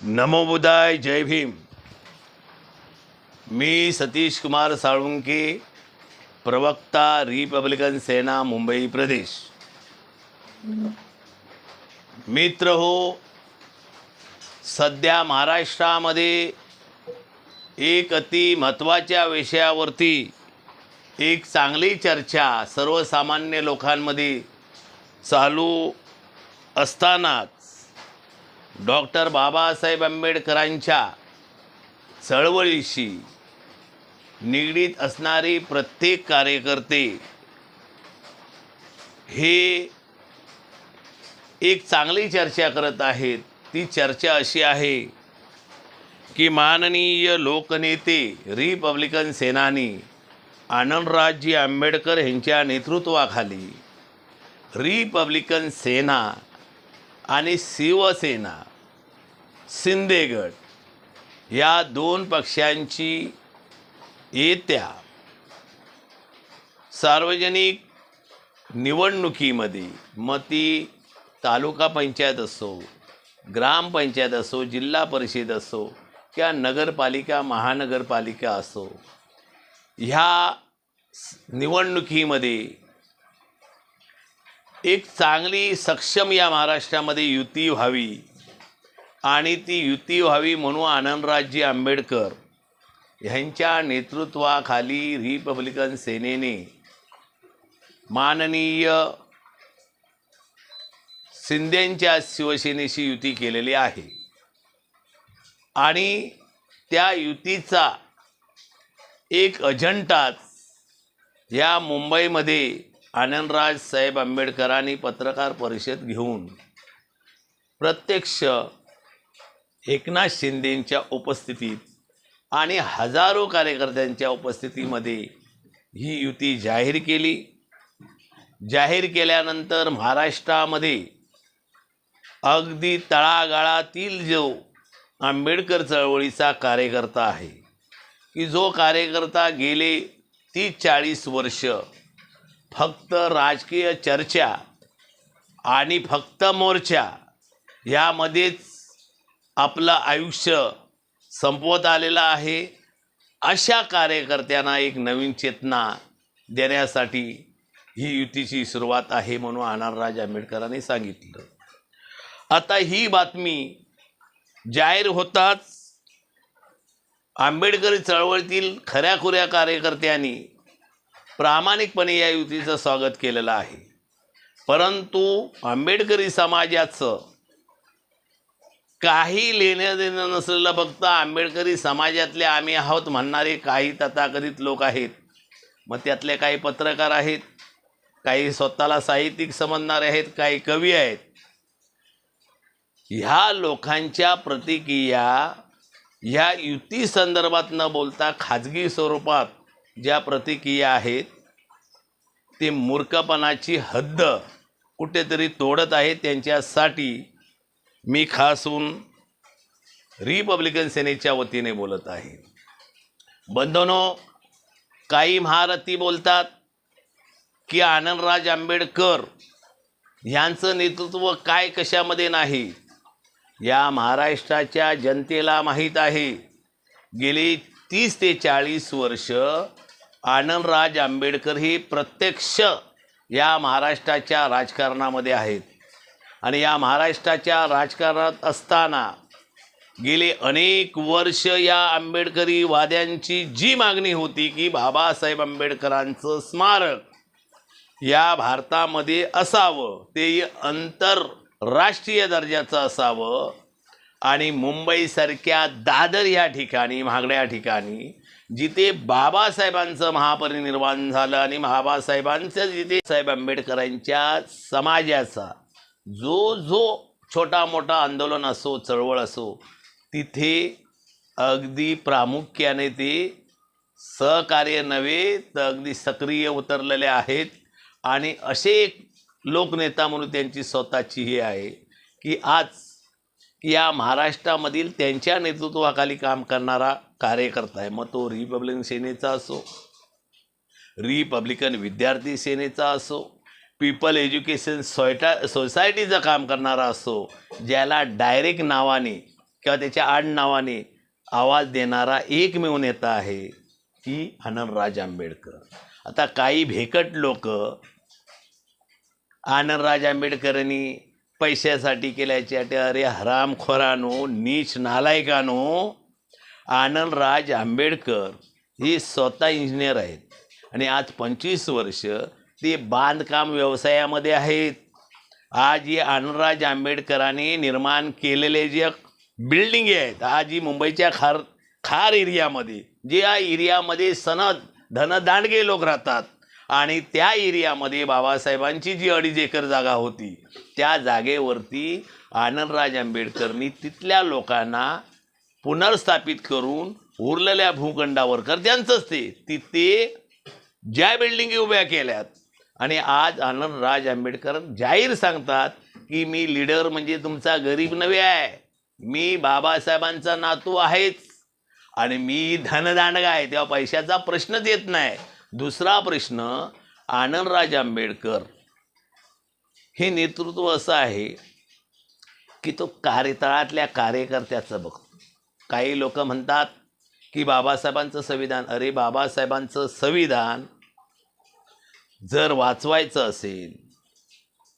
नमो बुद्धाय जय भीम। मी सतीश कुमार साळुंके प्रवक्ता रिपब्लिकन सेना मुंबई प्रदेश। मित्र हो सध्या महाराष्ट्रामध्ये एक अति महत्त्वाच्या विषयावरती एक चांगली चर्चा सर्वसामान्य लोकांमध्ये चालू असतानाच डॉक्टर बाबासाहेब आंबेडकरांच्या चळवळीशी निगडीत असणारी प्रत्येक कार्यकर्ते हे एक चांगली चर्चा करत आहेत. ती चर्चा अशी आहे की माननीय लोकनेते रिपब्लिकन सेनानी आनंदराजजी आंबेडकर यांच्या नेतृत्वाखाली रिपब्लिकन सेना आणि शिवसेना शिंदेगड या दोन पक्षांची येत्या सार्वजनिक निवडणुकीमध्ये मग ती तालुका पंचायत असो ग्रामपंचायत असो जिल्हा परिषद असो किंवा नगरपालिका महानगरपालिका असो ह्या निवडणुकीमध्ये एक चांगली सक्षम या महाराष्ट्रामध्ये युती व्हावी. आणि ती युती व्हावी म्हणून आनंदराजजी आंबेडकर ह्यांच्या नेतृत्वाखाली रिपब्लिकन सेनेने माननीय शिंदेंच्या शिवसेनेशी युती केलेली आहे. आणि त्या युतीचा एक अजंटाच या मुंबईमध्ये आनंदराज साहेब आंबेडकरांनी पत्रकार परिषद घेऊन प्रत्यक्ष एकनाथ शिंदेंच्या उपस्थितीत आणि हजारो कार्यकर्त्यांच्या उपस्थितीमध्ये ही युती जाहीर केली. जाहीर केल्यानंतर महाराष्ट्रामध्ये अगदी तळागाळातील जो आंबेडकर चळवळीचा कार्यकर्ता आहे की जो कार्यकर्ता गेले तीस चाळीस वर्ष फक्त राजकीय चर्चा आणि फक्त मोर्चा यामध्येच आपलं आयुष्य संपवत आलेलं आहे. अशा कार्यकर्त्यांना एक नवीन चेतना देण्यासाठी ही युतीची सुरुवात आहे म्हणून आनंदराज आंबेडकरांनी सांगितलं. आता ही बातमी जाहीर होताच आंबेडकरी चळवळीतील खऱ्याखुऱ्या कार्यकर्त्यांनी प्रामाणिकपणे या युतीचं स्वागत केलेलं आहे. परंतु आंबेडकरी समाजाचं काही लेण्या देणं नसलेलं फक्त आंबेडकरी समाजातले आम्ही आहोत म्हणणारे काही तथाकथित लोक आहेत. मग त्यातले काही पत्रकार आहेत काही स्वतःला साहित्यिक समजणारे आहेत काही कवी आहेत. ह्या लोकांच्या प्रतिक्रिया ह्या युती संदर्भात न बोलता खाजगी स्वरूपात ज्या प्रतिक्रिया आहेत ते मूर्खपणाची हद्द कुठेतरी तोडत आहे त्यांच्यासाठी मी खासून रिपब्लिकन सेनेच्या वतीने बोलत आहे. बंधनो काही महारथी बोलतात की आनंदराज आंबेडकर यांचं नेतृत्व काय कशामध्ये नाही? या महाराष्ट्राच्या जनतेला माहीत आहे. गेली तीस ते चाळीस वर्ष आनंदराज आंबेडकर हे प्रत्यक्ष या महाराष्ट्राच्या राजकारणामध्ये आहेत. आणि या महाराष्ट्राच्या राजकारणात असताना गेले अनेक वर्ष या आंबेडकरी वाद्यांची जी मागणी होती की बाबासाहेब आंबेडकरांचं स्मारक या भारतामध्ये असावं ते आंतरराष्ट्रीय दर्जाचं असावं आणि मुंबईसारख्या दादर या ठिकाणी महागड्या ठिकाणी जिथे बाबासाहेबांचं महापरिनिर्वाण झालं आणि बाबासाहेबांचं जिथे साहेब आंबेडकरांच्या समाजाचा जो जो छोटा मोठा आंदोलन असो चळवळ असो तिथे अगदी प्रामुख्याने ते सहकार्य नव्हे तर अगदी सक्रिय उतरलेले आहेत. आणि असे एक लोकनेता म्हणून त्यांची स्वतःची ही आहे की आज या महाराष्ट्रामधील त्यांच्या नेतृत्वाखाली काम करणारा कार्यकर्ता आहे. मग तो रिपब्लिकन सेनेचा असो रिपब्लिकन विद्यार्थी सेनेचा असो पीपल एज्युकेशन सोयटा सोसायटीचं काम करणारा असो ज्याला डायरेक्ट नावाने किंवा त्याच्या आडनावाने आवाज देणारा एकमेव नेता आहे की आनंदराज आंबेडकर. आता काही भेकट लोक आनंदराज आंबेडकरांनी पैशासाठी केल्याचे ते अरे हरामखोरानो नीच नालायकानो आनंदराज आंबेडकर हे स्वतः इंजिनियर आहेत. आणि आज पंचवीस वर्ष ते बांधकाम व्यवसायामध्ये आहेत. आज ही आनंदराज आंबेडकरांनी निर्माण केलेले जे बिल्डिंगी आहेत आज ही मुंबईच्या खार खार एरियामध्ये जे या एरियामध्ये सनद धनदांडगे लोक राहतात आणि त्या एरियामध्ये बाबासाहेबांची जी अडीच एकर जागा होती त्या जागेवरती आनंदराज आंबेडकरनी तिथल्या लोकांना पुनर्स्थापित करून उरलेल्या भूखंडावर कर त्यांचंच ते तिथे ज्या बिल्डिंगी उभ्या केल्यात आणि आज आनंद राज आंबेडकर जाहीर सांगतात की मी लीडर म्हणजे तुमचा गरीब नव्हे आहे. मी बाबासाहेबांचा नातू आहेच. आणि मी धनदांडगा आहे. तेव्हा पैशाचा प्रश्नच येत नाही. दुसरा प्रश्न आनंदराज आंबेडकर हे नेतृत्व असं आहे की तो कार्यतळातल्या कार्यकर्त्याचं बघतो. काही लोक म्हणतात की बाबासाहेबांचं संविधान अरे बाबासाहेबांचं संविधान जर वाचवायचं असेल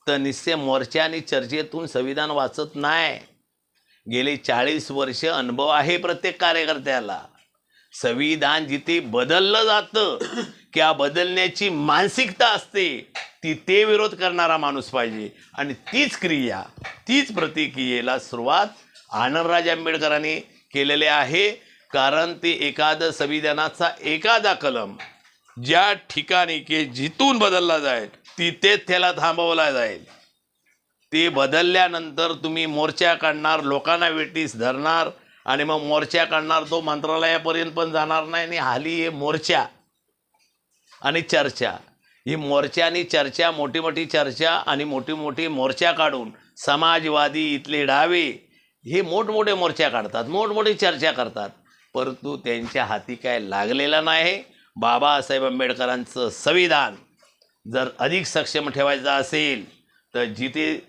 तर निश्चय मोर्चा आणि चर्चेतून संविधान वाचत नाही. गेली चाळीस वर्ष अनुभव आहे प्रत्येक कार्यकर्त्याला. संविधान जिथे बदललं जातं किंवा बदलण्याची मानसिकता असते. तिथे विरोध करणारा माणूस पाहिजे. आणि तीच क्रिया तीच प्रतिक्रियेला सुरुवात आनंदराज आंबेडकरांनी केलेले आहे. कारण ते एखादं संविधानाचा एखादा कलम ज्या ठिकाणी की जिथून बदलला जाईल तिथेच त्याला थांबवला जाईल. ते बदलल्यानंतर तुम्ही मोर्चा काढणार लोकांना वेटीस धरणार आणि मग मोर्चा काढणार तो मंत्रालयापर्यंत पण जाणार नाही आणि हाली हे मोर्चा आणि चर्चा. ही मोर्चा आणि चर्चा मोठी मोठी चर्चा आणि मोठी मोठी मोर्चा काढून समाजवादी इथले डावे हे मोठमोठे मोर्चा काढतात मोठमोठी चर्चा करतात. परंतु त्यांच्या हाती काय लागलेला नाही. बाबासाहेब आंबेडकरांचं संविधान जर अधिक सक्षम ठेवायचं असेल तर जिथे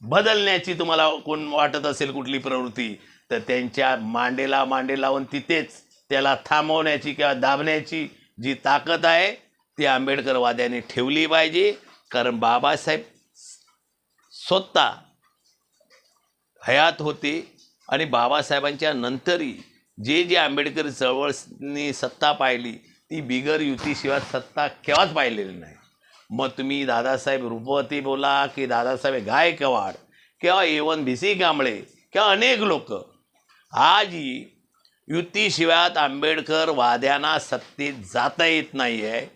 बदलण्याची तुम्हाला कोण वाटत असेल कुठली प्रवृत्ती तर त्यांच्या मांडेला मांडे लावून तिथेच त्याला थांबवण्याची किंवा दाबण्याची जी ताकद आहे ती आंबेडकरवाद्यांनी ठेवली पाहिजे. कारण बाबासाहेब स्वतः हयात होते आणि बाबासाहेबांच्या नंतरही जे जे आंबेडकर चळवळनी सत्ता पाहिली ती बिगर युतीशिवाय सत्ता केव्हाच पाहिलेली नाही. मग तुम्ही दादासाहेब रूपवती बोला की दादासाहेब गायकवाड किंवा एवन बी सी कांबळे किंवा अनेक लोक आजही युतीशिवाय आंबेडकर वाद्यांना सत्तेत जाता येत नाही आहे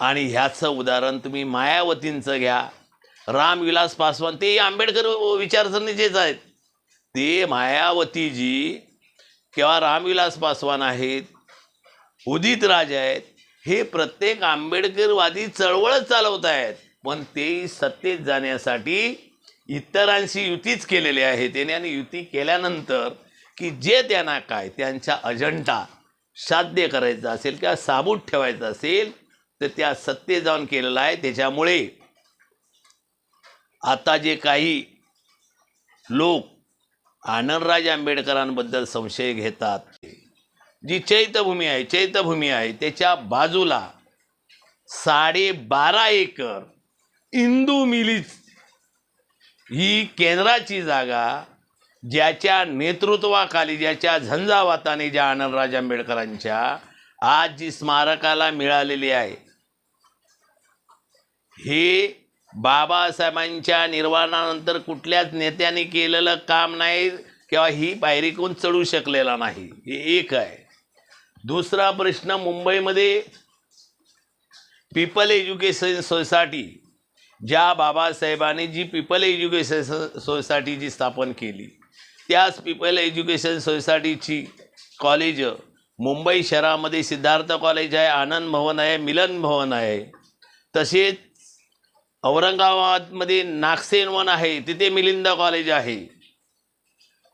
आणि ह्याचं उदाहरण तुम्ही मायावतींचं घ्या. रामविलास पासवान ते आंबेडकर विचारसरणीचेच आहेत. ते मायावतीजी किंवा रामविलास पासवान आहेत उदित राज आहेत हे प्रत्येक आंबेडकरवादी चळवळच चालवत आहेत. पण ते सत्तेत जाण्यासाठी इतरांशी युतीच केलेली आहे. त्याने आणि युती केल्यानंतर की जे त्यांना काय त्यांचा अजंडा साध्य करायचा असेल किंवा साबूत ठेवायचा असेल तर त्या सत्तेत जाऊन केलेलं आहे. त्याच्यामुळे आता जे काही लोक आनंदराज आंबेडकरांबद्दल संशय घेतात. जी चैत्यभूमी आहे चैत्यभूमी आहे त्याच्या बाजूला साडेबारा एकर इंदू मिलीच ही केंद्राची जागा ज्याच्या नेतृत्वाखाली ज्याच्या झंझावाताने ज्या आनंदराज आंबेडकरांच्या आज जी स्मारकाला मिळालेली आहे हे बाबासाहेबांच्या निर्वाणानंतर कुठल्याच नेत्याने केलेलं काम नाही किंवा ही पायरी कोण चढू शकलेला नाही. हे एक आहे. दुसरा प्रश्न मुंबईमध्ये पीपल एज्युकेशन सोसायटी ज्या बाबासाहेबांनी जी पीपल एज्युकेशन सोसायटी जी स्थापन केली त्याच पीपल एज्युकेशन सोसायटीची कॉलेज मुंबई शहरामध्ये सिद्धार्थ कॉलेज आहे आनंद भवन आहे मिलन भवन आहे. तसेच औरंगाबादमध्ये नागसेन वन आहे तिथे मिलिंद कॉलेज आहे.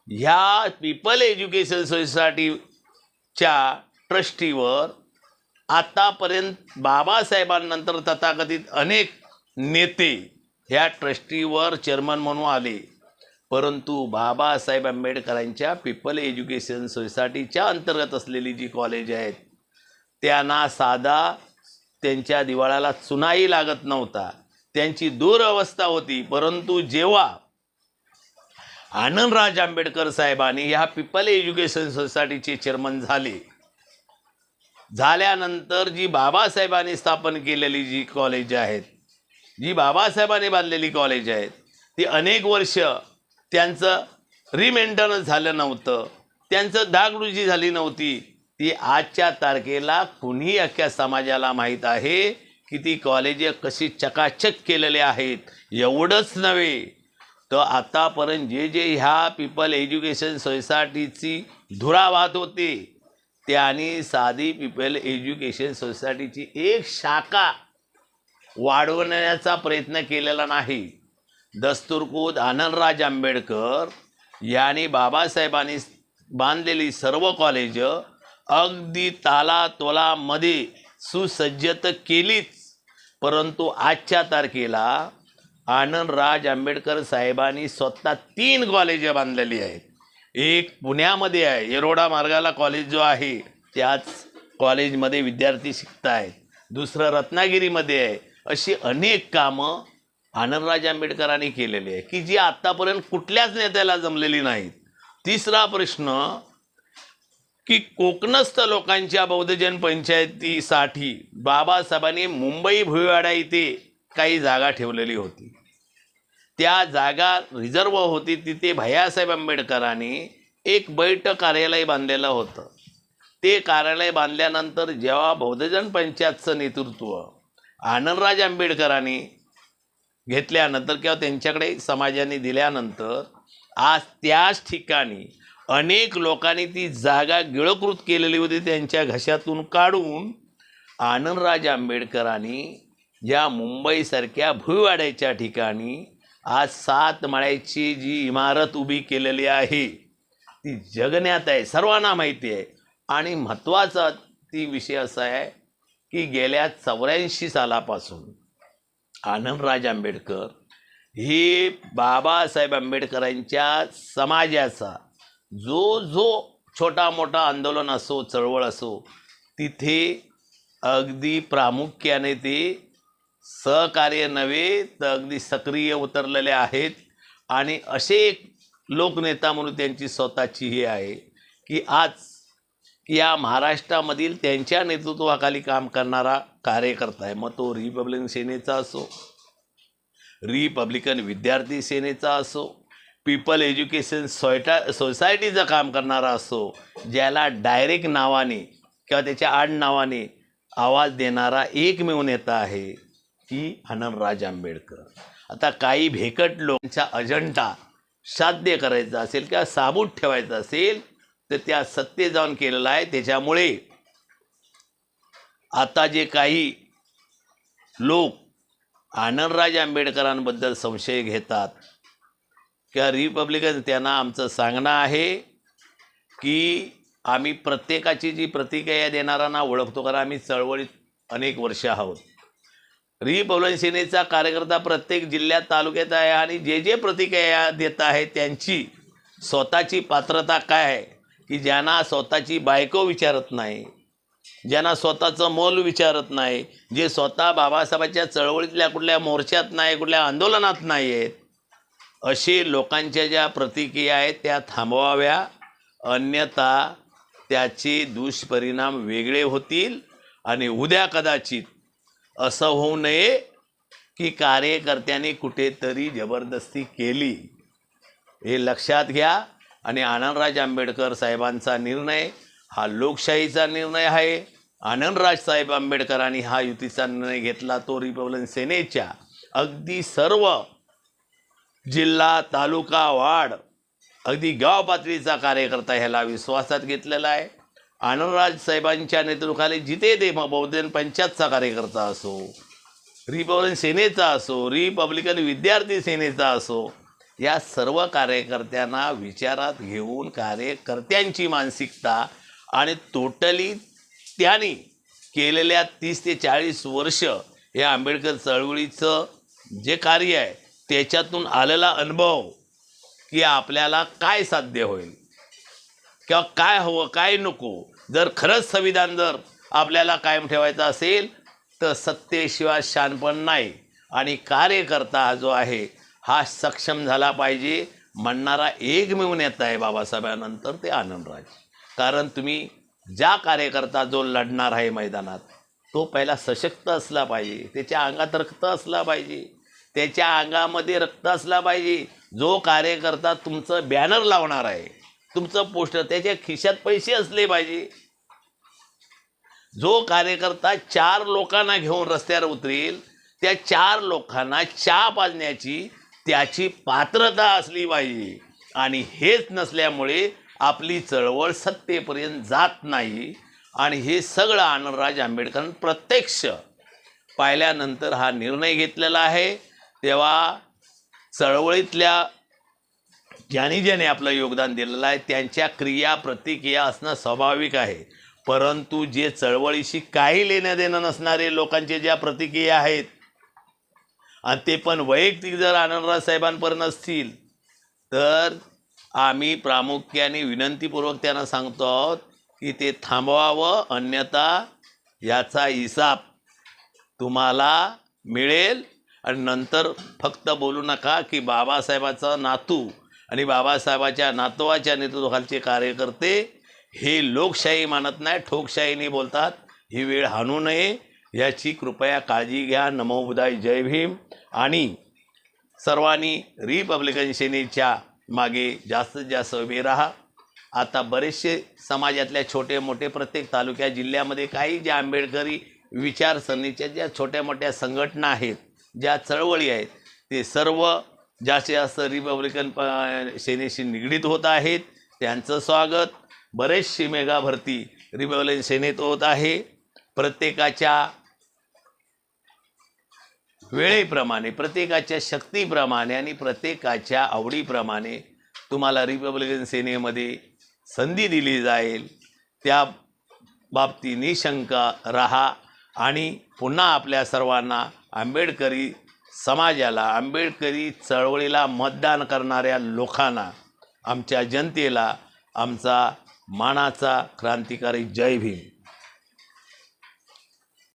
ह्या पीपल एज्युकेशन सोसायटीच्या ट्रस्टीवर आतापर्यंत बाबासाहेबांनंतर तथाकथित अनेक नेते ह्या ट्रस्टीवर चेअरमन म्हणून आले. परंतु बाबासाहेब आंबेडकरांच्या पीपल एज्युकेशन सोसायटीच्या अंतर्गत असलेली जी कॉलेज आहेत त्यांना साधा त्यांच्या दिवाळाला चुनाही लागत नव्हता. त्यांची दुरवस्था होती. परंतु जेव्हा आनंदराज आंबेडकर साहेबांनी ह्या पिपल एज्युकेशन सोसायटीचे चेअरमन झाले. झाल्यानंतर जी बाबासाहेबांनी स्थापन केलेली जी कॉलेज आहेत जी बाबासाहेबांनी बांधलेली कॉलेज आहेत ती अनेक वर्ष त्यांचं रिमेंटेनन्स झालं नव्हतं. त्यांचं डागडुजी झाली नव्हती. ती आजच्या तारखेला कुणी अख्ख्या समाजाला माहीत आहे. किती कॉलेज कॉलेजे कशी चकाचक केलेले आहेत एवढंच नव्हे. तर आतापर्यंत जे जे ह्या पीपल एज्युकेशन सोसायटीची धुरा वाहत होते त्यांनी साधी पीपल एज्युकेशन सोसायटीची एक शाखा वाढवण्याचा प्रयत्न केलेला नाही. दस्तुरकूद आनंदराज आंबेडकर यांनी बाबासाहेबांनी बांधलेली सर्व कॉलेज अगदी ताला तोलामध्ये सुसज्ज तर केलीच. परंतु आजच्या तारखेला आनंदराज आंबेडकर साहेबांनी स्वतः तीन कॉलेज बांधलेली आहेत. एक पुण्यामध्ये आहे येरोडा मार्गाला कॉलेज जो आहे त्याच कॉलेजमध्ये विद्यार्थी शिकत आहेत दुसरं रत्नागिरीमध्ये आहे अशी अनेक कामं आनंदराज आंबेडकरांनी केलेली आहे की जी आत्तापर्यंत कुठल्याच नेत्याला जमलेली नाहीत. तिसरा प्रश्न की कोकणस्थ लोकांच्या बौद्धजन पंचायतीसाठी बाबासाहेबांनी मुंबई भुईवाडा इथे काही जागा ठेवलेली होती. त्या जागा रिझर्व होती तिथे भैयासाहेब आंबेडकरांनी एक बैठ कार्यालय बांधलेलं होतं. ते कार्यालय बांधल्यानंतर जेव्हा बौद्धजन पंचायतचं नेतृत्व आनंदराज आंबेडकरांनी घेतल्यानंतर किंवा त्यांच्याकडे समाजाने दिल्यानंतर आज त्याच ठिकाणी अनेक लोकांनी ती जागा गिळकृत केलेली होती त्यांच्या घशातून काढून. आनंदराज आंबेडकरांनी या मुंबईसारख्या भुईवाड्याच्या ठिकाणी आज सात माळ्याची जी इमारत उभी केलेली आहे ती जगण्यात आहे सर्वांना माहिती आहे. आणि महत्त्वाचा ती विषय असा आहे की गेल्या चौऱ्याऐंशी सालापासून आनंदराज आंबेडकर हे बाबासाहेब आंबेडकरांच्या समाजाचा जो जो छोटा मोठा आंदोलन असो चळवळ असो तिथे अगदी प्रामुख्याने ते सहकार्य नव्हे तर अगदी सक्रिय उतरलेले आहेत. आणि असे एक लोकनेता म्हणून त्यांची स्वतःची हे आहे की आज या महाराष्ट्रामधील त्यांच्या नेतृत्वाखाली काम करणारा कार्यकर्ता आहे. मग तो रिपब्लिकन सेनेचा असो रिपब्लिकन विद्यार्थी सेनेचा असो पीपल एज्युकेशन सोयटा सोसायटीचं काम करणारा असो ज्याला डायरेक्ट नावाने किंवा त्याच्या आड नावाने आवाज देणारा एकमेव नेता आहे की हनमराज आंबेडकर. आता काही भेकट लोकांचा अजेंडा साध्य करायचा असेल किंवा साबूत ठेवायचा असेल तर त्या सत्य जाऊन केलेला आहे. त्याच्यामुळे आता जे काही लोक आनंदराज आंबेडकरांबद्दल संशय घेतात किंवा रिपब्लिकन त्यांना आमचं सांगणं आहे की आम्ही प्रत्येकाची जी प्रतिक्रिया देणाऱ्यांना ओळखतो कारण आम्ही चळवळीत अनेक वर्ष आहोत. रिपब्लिकन सेनेचा कार्यकर्ता प्रत्येक जिल्ह्यात तालुक्यात आहे आणि जे जे प्रतिक्रिया देत आहे त्यांची स्वतःची पात्रता काय आहे? की ज्यांना स्वतःची बायको विचारत नाही ज्यांना स्वतःचं मोल विचारत नाही जे स्वतः बाबासाहेबांच्या चळवळीतल्या कुठल्या मोर्चात नाही कुठल्या आंदोलनात नाही आहेत अशी लोकांच्या ज्या प्रतिक्रिया आहेत त्या थांबवाव्या. अन्यथा त्याचे दुष्परिणाम वेगळे होतील आणि उद्या कदाचित असं होऊ नये की कार्यकर्त्यांनी कुठेतरी जबरदस्ती केली. हे लक्षात घ्या आणि आनंदराज आंबेडकर साहेबांचा निर्णय हा लोकशाहीचा निर्णय आहे. आनंदराज साहेब आंबेडकरांनी हा युतीचा निर्णय घेतला तो रिपब्लिकन सेनेच्या. अगदी सर्व जिल्हा तालुका वार्ड. अगदी गाव पातळीचा कार्यकर्ता ह्याला विश्वासात घेतलेला आहे. आनंदराज साहेबांच्या नेतृत्वाखाली जिथे ते बहुजन पंचायतचा कार्यकर्ता असो रिपब्लिकन सेनेचा असो रिपब्लिकन विद्यार्थी सेनेचा असो या सर्व कार्यकर्त्यांना विचारात घेऊन कार्यकर्त्यांची मानसिकता आणि टोटली त्यांनी केलेल्या तीस ते चाळीस वर्ष या आंबेडकर चळवळीचं जे कार्य आहे त्याच्यातून आलेला अनुभव की आपल्याला काय साध्य होईल. किंवा काय हवं काय नको. जर खरंच संविधान जर आपल्याला कायम ठेवायचं असेल तर सत्तेशिवाय शानपण नाही. आणि कार्यकर्ता हा जो आहे हा सक्षम झाला पाहिजे म्हणणारा एकमेव नेता आहे बाबासाहेबांनंतर ते आनंदराज. कारण तुम्ही ज्या कार्यकर्ता जो लढणार आहे मैदानात तो पहिला सशक्त असला पाहिजे त्याच्या अंगात रक्त असला पाहिजे. त्याच्या अंगामध्ये रक्त असला पाहिजे. जो कार्यकर्ता तुमचं बॅनर लावणार आहे तुमचं पोस्टर त्याच्या खिशात पैसे असले पाहिजे. जो कार्यकर्ता चार लोकांना घेऊन रस्त्यावर उतरेल त्या चार लोकांना चहा पाजण्याची त्याची पात्रता असली पाहिजे. आणि हेच नसल्यामुळे आपली चळवळ सत्तेपर्यंत जात नाही. आणि हे सगळं आनंदराज आंबेडकर प्रत्यक्ष पाहिल्यानंतर हा निर्णय घेतलेला आहे. तेव्हा चळवळीतल्या ज्यांनी ज्याने आपलं योगदान दिलेलं आहे त्यांच्या क्रिया प्रतिक्रिया असणं स्वाभाविक आहे. परंतु जे चळवळीशी काही लेणं देणं नसणारे लोकांचे ज्या प्रतिक्रिया आहेत आणि ते पण वैयक्तिक जर आनंदराज साहेबांपर्यंत असतील तर आम्ही प्रामुख्याने विनंतीपूर्वक त्यांना सांगतो आहोत की ते थांबवावं अन्यथा याचा हिसाब तुम्हाला मिळेल. आणि नंतर फक्त बोलू नका की बाबासाहेबाचा नातू आणि बाबासाहेबाच्या नातवाच्या नेतृत्वाखालचे कार्यकर्ते हे लोकशाही मानत नाही ठोकशाहीने बोलतात. ही वेळ हाणू नये. याची कृपया काळजी घ्या. नमोबुदाय जय भीम. आणि सर्वांनी रिपब्लिकन सेनेच्या मागे जास्तीत जास्त उभे राहा. आता बरेचसे समाजातल्या छोटे मोठे प्रत्येक तालुक्या जिल्ह्यामध्ये काही ज्या आंबेडकरी विचारसरणीच्या ज्या छोट्या मोठ्या संघटना आहेत ज्या चळवळी आहेत ते सर्व जास्तीत जास्त रिपब्लिकन प सेनेशी निगडीत होत आहेत त्यांचं स्वागत. बरेचशी मेगा भरती रिपब्लिकन सेनेत होत आहे. प्रत्येकाच्या वेळेप्रमाणे प्रत्येकाच्या शक्तीप्रमाणे आणि प्रत्येकाच्या आवडीप्रमाणे तुम्हाला रिपब्लिकन सेनेमध्ये संधी दिली जाईल. त्या बाबतीत निशंक राहा. आणि पुन्हा आपल्या सर्वांना आंबेडकरी समाजाला आंबेडकरी चळवळीला मतदान करणाऱ्या लोकांना आमच्या जनतेला आमचा मानाचा क्रांतिकारी जय भीम.